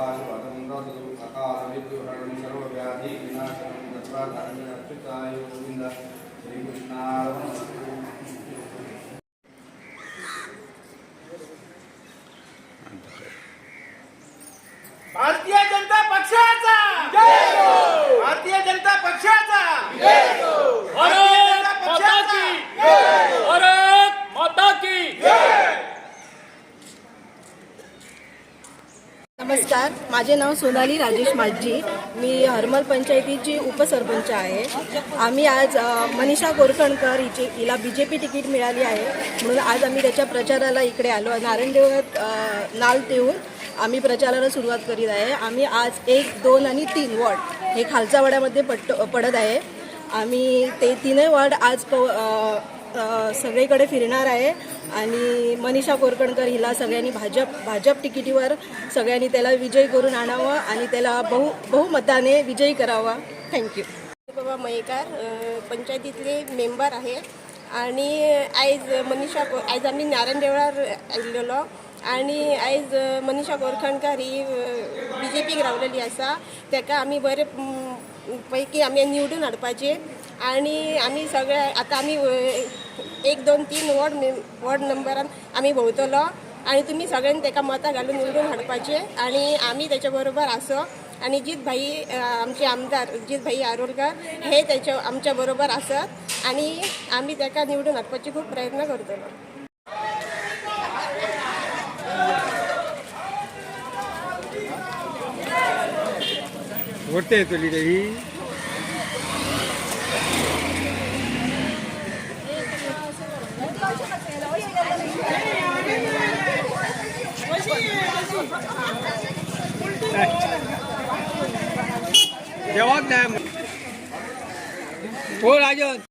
कृपा स्वातंत्र्य दुःख अकाल मृत्यू हरण सर्व व्याधी विनाशनं गत्वा धान्य अच्युताय गोविंद श्रीकृष्णार्पणमस्तु. नमस्कार माझे नाव सोनाली राजेश माझी मी हरमल पंचायतीची उपसरपंच आहे. आम्ही आज मनीषा गोरखणकर हिची हिला बी जे पी तिकीट मिळाली आहे. म्हणून आज आम्ही त्याच्या प्रचाराला इकडे आलो. नारायणदेवात नाल देऊन आम्ही प्रचाराला सुरुवात करीत आहे. आम्ही आज एक दोन आणि तीन वॉर्ड हे खालचा वाड्यामध्ये पट पडत आहे. आम्ही ते तीनही वॉर्ड आज क सगळीकडे फिरणार आहे. आणि मनीषा कोरकणकर हिला सगळ्यांनी भाजप भाजप तिकिटीवर सगळ्यांनी त्याला विजयी करून आणावं आणि त्याला बहु बहुमताने विजयी करावा. थँक्यू बाबा मयेकार पंचायतीतले मेंबर आहे. आणि आयज मनीषा को आयज आम्ही नारायण देवळार आयिल्लो आणि आयज मनीषा कोरखणकर ही बी जे पीक रावलेली आसा ताका आमी बरे पैकी आमी निवडून हाडपाचे. आणि आमी सगळे आतां आमी एक दोन तीन वॉर्ड वॉर्ड नंबरान आमी भोंवतलो. आणि तुम्ही सगळ्यांनी ताका मतां घालून निवडून हाडपाचे. आणि आमी त्याच्या बरोबर आसो. आणि जित भाई आमचे आमदार जित भाई आरोलकर हे त्याच्या आमच्या बरोबर असत आणि आम्ही त्याका निवडून हाडपाचे खूप प्रयत्न करतलो. ಹೊಟ್ಟೆ ತೊಳಿದೆ ಈ जवाब द्या हो राजन